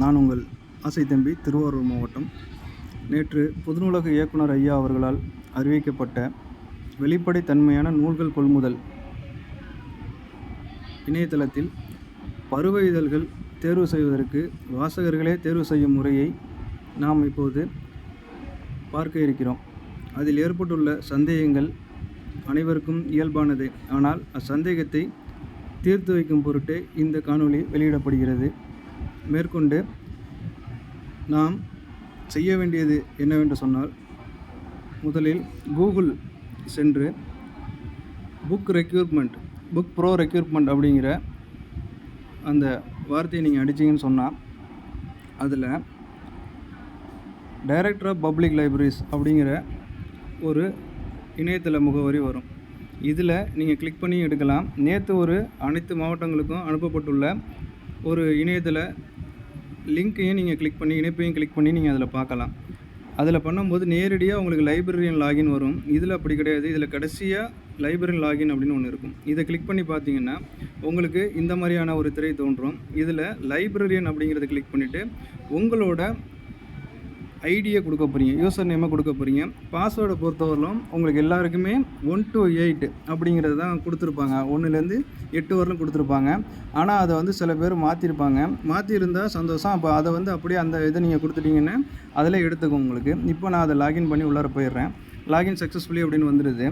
நான் உங்கள் ஆசை தம்பி திருவாரூர் மாவட்டம். நேற்று பொதுநூலக இயக்குனர் ஐயா அவர்களால் அறிவிக்கப்பட்ட வெளிப்படைத்தன்மையான நூல்கள் கொள்முதல் இணையதளத்தில் பருவ இதழ்கள் தேர்வு செய்வதற்கு வாசகர்களே தேர்வு செய்யும் முறையை நாம் இப்போது பார்க்க இருக்கிறோம். அதில் ஏற்பட்டுள்ள சந்தேகங்கள் அனைவருக்கும் இயல்பானது. ஆனால் அச்சந்தேகத்தை தீர்த்து வைக்கும் பொருட்டே இந்த காணொளி வெளியிடப்படுகிறது. மேற்கொண்டு நாம் செய்ய வேண்டியது என்னவென்று சொன்னால் முதலில் கூகுள் சென்று book requirement book pro requirement அப்படிங்கிற அந்த வார்த்தையை நீங்கள் அடிச்சிங்கன்னு சொன்னால் அதில் டைரக்டர் ஆஃப் பப்ளிக் லைப்ரரிஸ் அப்படிங்கிற ஒரு இணையதள முகவரி வரும். இதில் நீங்கள் கிளிக் பண்ணி எடுக்கலாம். நேற்று ஒரு அனைத்து மாவட்டங்களுக்கும் அனுப்பப்பட்டுள்ள ஒரு இணையதள லிங்க்கையும் நீங்கள் கிளிக் பண்ணி இணைப்பையும் கிளிக் பண்ணி நீங்கள் அதில் பார்க்கலாம். அதில் பண்ணும்போது நேரடியாக உங்களுக்கு லைப்ரரியன் லாகின் வரும். இதில் அப்படி கிடையாது. இதில் கடைசியாக லைப்ரரியன் லாகின் அப்படின்னு ஒன்று இருக்கும். இதை கிளிக் பண்ணி பார்த்தீங்கன்னா உங்களுக்கு இந்த மாதிரியான ஒரு திரை தோன்றும். இதில் லைப்ரரியன் அப்படிங்கிறத கிளிக் பண்ணிவிட்டு உங்களோட ஐடியை கொடுக்க போகிறீங்க யூசர் நேமை கொடுக்க போகிறீங்க பாஸ்வேர்டை பொறுத்தவரையிலும் உங்களுக்கு எல்லாருக்குமே ஒன் டு எயிட் அப்படிங்கிறது தான் கொடுத்துருப்பாங்க. ஒன்றுலேருந்து எட்டு வரலும் கொடுத்துருப்பாங்க. ஆனால் அதை வந்து சில பேர் மாற்றிருப்பாங்க மாற்றிருந்தால் சந்தோஷம். அப்போ அதை வந்து அப்படியே அந்த இதை நீங்கள் கொடுத்துட்டீங்கன்னா அதில் எடுத்துக்கும் உங்களுக்கு. இப்போ நான் அதை லாகின் பண்ணி உள்ளார போயிடுறேன். லாகின் சக்ஸஸ்ஃபுல்லி அப்படின்னு வந்துடுது.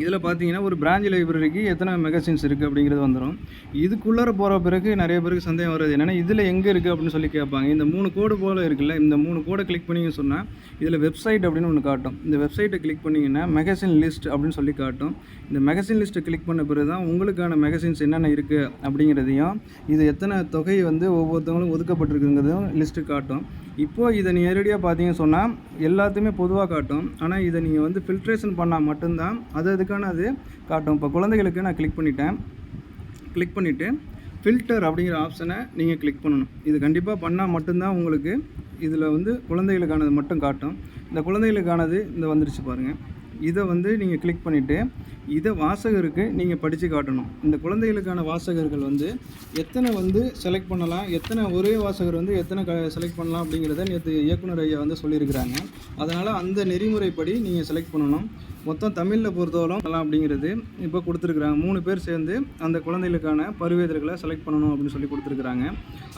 இதில் பார்த்தீங்கன்னா ஒரு பிரான்ச் லைப்ரரிக்கு எத்தனை மெகசின்ஸ் இருக்குது அப்படிங்கிறது வந்துடும் இதுக்குள்ளார போகிற பிறகு நிறைய பேருக்கு சந்தேகம் வருது என்னென்னா இதில் எங்கே இருக்குது அப்படின்னு சொல்லி கேட்பாங்க. இந்த மூணு கோடு போல் இருக்குல்ல இந்த மூணு கோடை கிளிக் பண்ணிங்க சொன்னால் இதில் வெப்சைட் அப்படின்னு ஒன்று காட்டும். இந்த வெப்சைட்டை கிளிக் பண்ணிங்கன்னா மெகசின் லிஸ்ட் அப்படின்னு சொல்லி காட்டும். இந்த மெகசின் லிஸ்ட்டை கிளிக் பண்ண பிறகு தான் உங்களுக்கான மெகசின்ஸ் என்னென்ன இருக்குது அப்படிங்கிறதையும் இது எத்தனை தொகை வந்து ஒவ்வொருத்தவங்களும் ஒதுக்கப்பட்டிருக்குங்கிறதும் லிஸ்ட்டு காட்டும். இப்போது இதை நேரடியாக பார்த்தீங்கன்னு சொன்னால் எல்லாத்தையுமே பொதுவாக காட்டும். ஆனால் இதை நீங்கள் வந்து ஃபில்ட்ரேஷன் பண்ணால் மட்டும்தான் அது அதுக்கான அது? காட்டும். இப்போ குழந்தைகளுக்கு நான் கிளிக் பண்ணிட்டேன். கிளிக் பண்ணிவிட்டு ஃபில்டர் அப்படிங்கிற ஆப்ஷனை நீங்கள் கிளிக் பண்ணணும். இது கண்டிப்பாக பண்ணால் மட்டும்தான் உங்களுக்கு இதில் வந்து குழந்தைகளுக்கானது மட்டும் காட்டும். இந்த குழந்தைகளுக்கானது இந்த வந்துருச்சு பாருங்கள் இதை வந்து நீங்கள் கிளிக் பண்ணிவிட்டு இதை வாசகருக்கு நீங்கள் படித்து காட்டணும். இந்த குழந்தைகளுக்கான வாசகர்கள் வந்து எத்தனை வந்து செலக்ட் பண்ணலாம் எத்தனை ஒரே வாசகர் வந்து எத்தனை க செலக்ட் பண்ணலாம் அப்படிங்கிறத நேற்று இயக்குனர் ஐயா வந்து சொல்லியிருக்கிறாங்க. அதனால் அந்த நெறிமுறைப்படி நீங்கள் செலக்ட் பண்ணணும். மொத்தம் தமிழில் பொறுத்தவரை அப்படிங்கிறது இப்போ கொடுத்துருக்குறாங்க. மூணு பேர் சேர்ந்து அந்த குழந்தைகளுக்கான பருவேதர்களை செலக்ட் பண்ணணும் அப்படின்னு சொல்லி கொடுத்துருக்குறாங்க.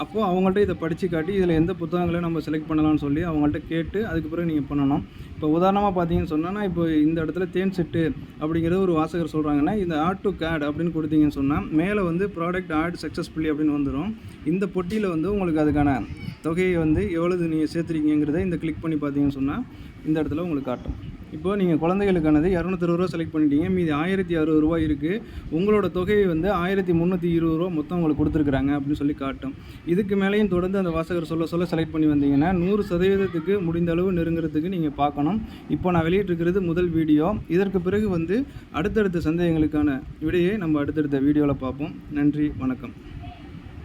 அப்போது அவங்கள்ட்ட இதை படித்து காட்டி இதில் எந்த புத்தகங்களை நம்ம செலக்ட் பண்ணலாம்னு சொல்லி அவங்கள்ட்ட கேட்டு அதுக்கு பிறகு நீங்கள் பண்ணணும். இப்போ உதாரணமாக பார்த்தீங்கன்னு சொன்னால் இப்போ இந்த இடத்துல தேன் செட்டு அப்படிங்கிறது ஒரு வாசகர் சொல்கிறாங்கன்னா இந்த ஆட் டு கேட் அப்படின்னு கொடுத்தீங்கன்னு சொன்னால் மேலே வந்து ப்ராடக்ட் ஆட் சக்ஸஸ்ஃபுல்லி அப்படின்னு வந்துடும் இந்த பொட்டியில் வந்து உங்களுக்கு அதுக்கான தொகையை வந்து எவ்வளவு நீங்கள் சேர்த்துருக்கீங்கிறத இந்த கிளிக் பண்ணி பார்த்தீங்கன்னு சொன்னால் இந்த இடத்துல உங்களுக்கு காட்டும். இப்போது நீங்கள் குழந்தைகளுக்கானது இரநூத்தறுபது ரூபா செலக்ட் பண்ணிட்டீங்க. மீதி ஆயிரத்தி அறுபது ரூபா இருக்குது உங்களோட தொகையை வந்து ஆயிரத்தி முந்நூற்றி இருபது ரூபா மொத்தம் உங்களுக்கு கொடுத்துருக்குறாங்க அப்படின்னு சொல்லி காட்டும். இதுக்கு மேலேயும் தொடர்ந்து அந்த வாசகர் சொல்ல சொல்ல செலக்ட் பண்ணி வந்தீங்கன்னா நூறு சதவீதத்துக்கு முடிந்த அளவு நெருங்குறதுக்கு நீங்கள் பார்க்கணும். இப்போ நான் வெளியிட்டிருக்கிறது முதல் வீடியோ. இதற்கு பிறகு வந்து அடுத்தடுத்த சந்தேகங்களுக்கான விடையை நம்ம அடுத்தடுத்த வீடியோவில் பார்ப்போம். நன்றி வணக்கம்.